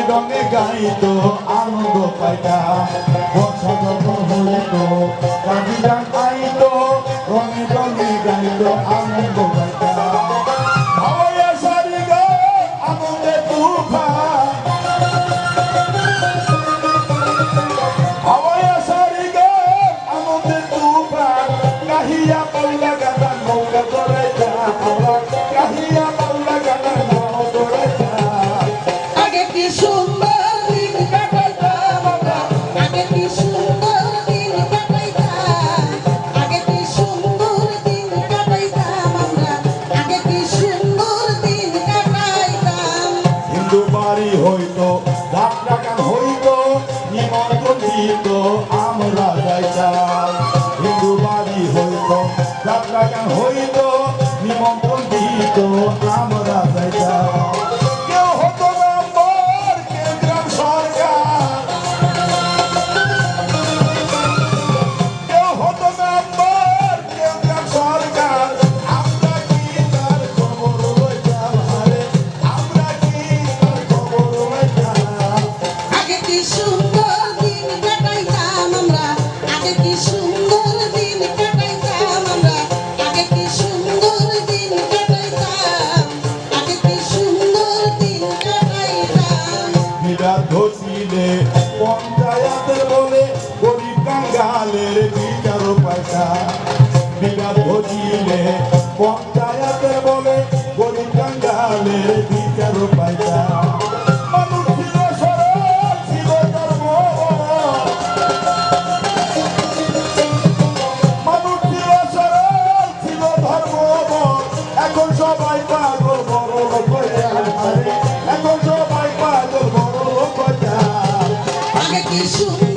মৃদঙ্গে গাইত আনন্দ পাইতা। বর্ষা যখন হইত কাজিদান আইত রঙে রঙে গাইত আনন্দ পাইতা। বাড়ি হইতো যাত্রা গান হইতো নিমন্ত্রণ দিত, আমরা যাইতাম। হিন্দু বাড়ি হইতো যাত্রা গান হইতো নিমন্ত্রণ দিত ধসিলে পঞ্চায়েতের বলে গরিব কাঙ্গালের বিচার পাইতা বিরাট ধসিলে পঞ্চায়েতের বলে গরিব কাঙ্গালের বিচার পাইতা সবাই পাগল বড় লোক হইয়া এখন সবাই পাগল বড় লোক হইয়া আগে কি সুন্দর